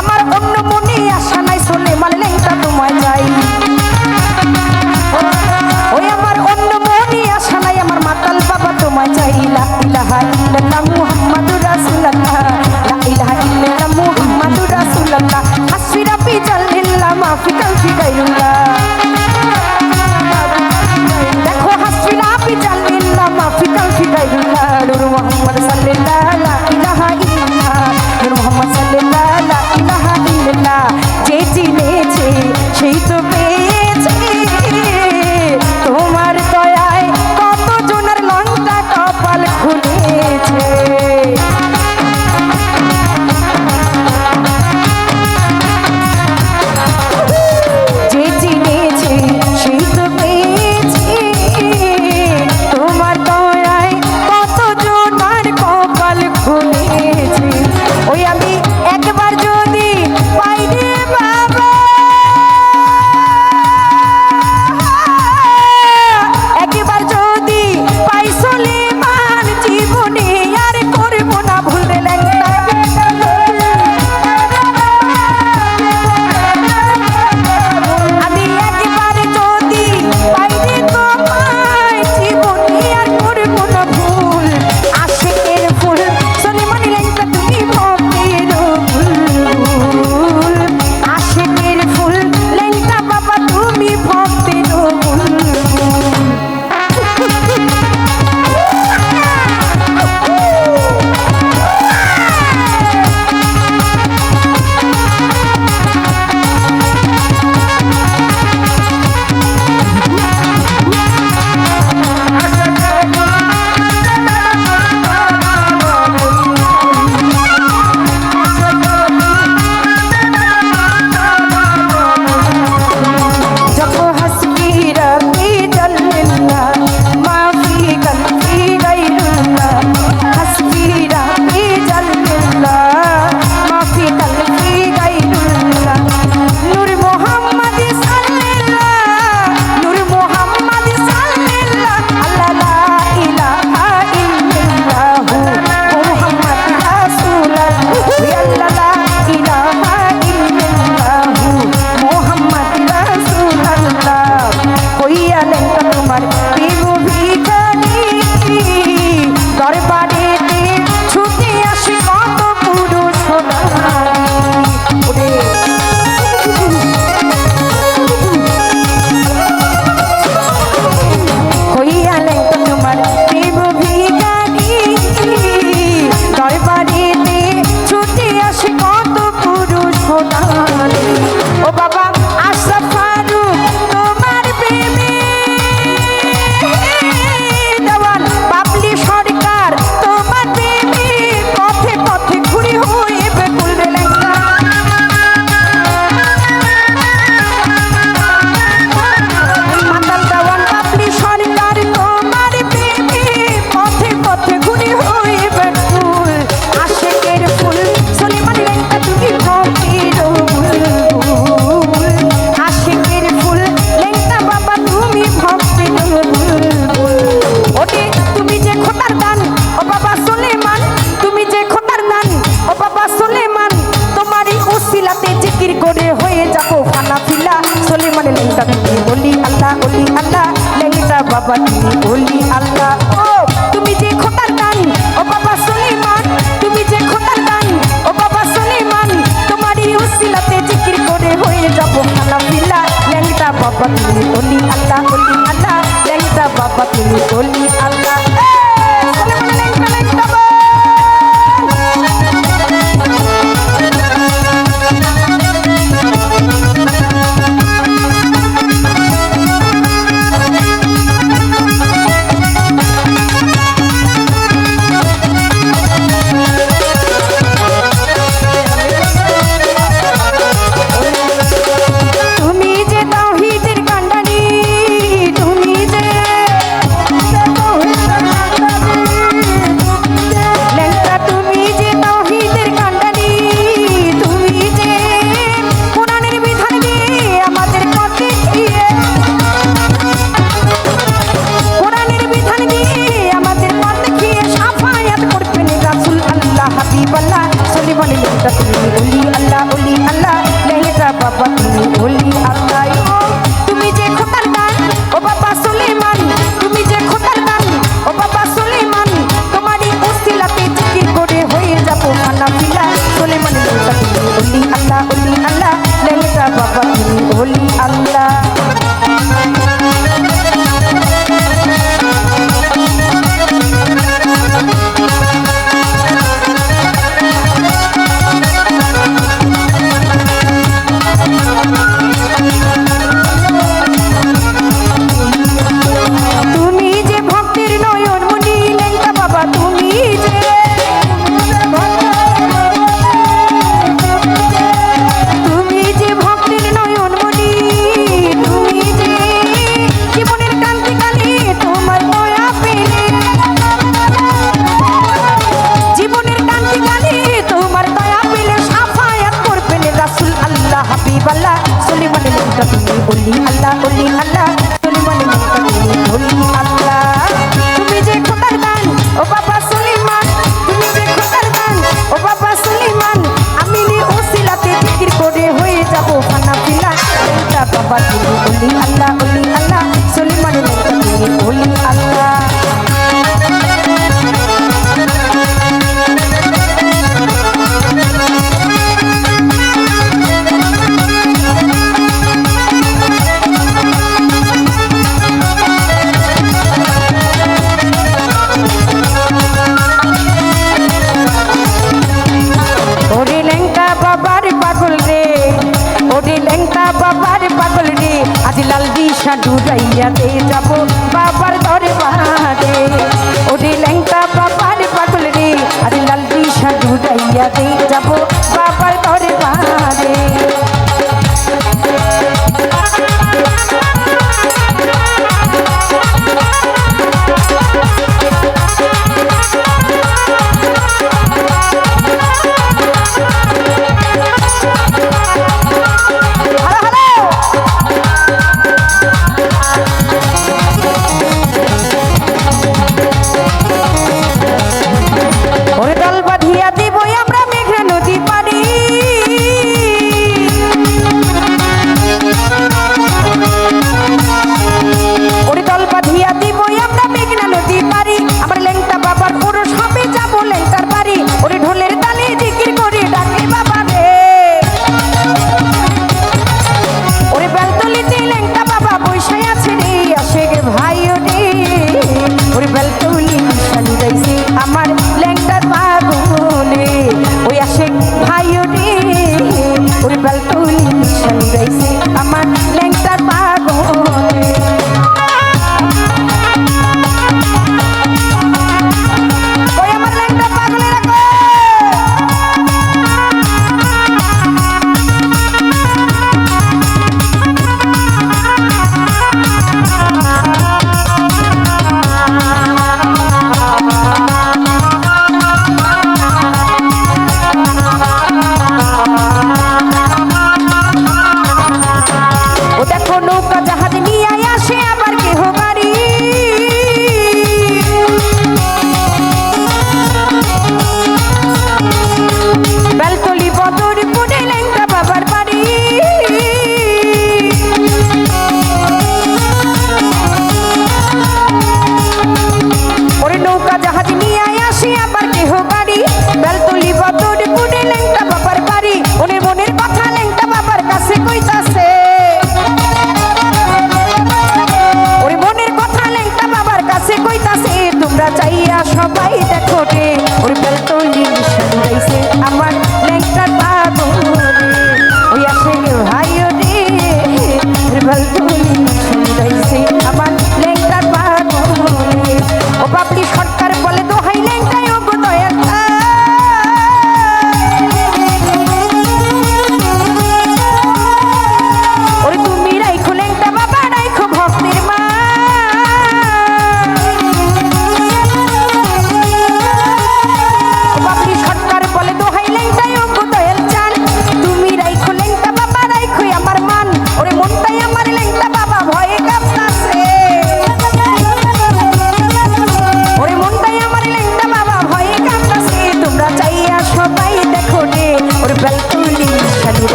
আমার তুমি বলি আল্লাহ বলি আল্লাহ। লেগেছা বাবা তুমি বলি আল্লাহ। ও, তুমি যে খোদার দান, ও বাবা সুলিমান, তুমি যে খোদার দান, ও বাবা সুলিমান, তোমারই উসিলাতে জিকির করে হয়ে যাব আলহামদুলিল্লাহ লেগেছা বাবা তুমি বলি আল্লাহ বলি আল্লাহ। লেগেছা বাবা তুমি বলি আল্লাহ।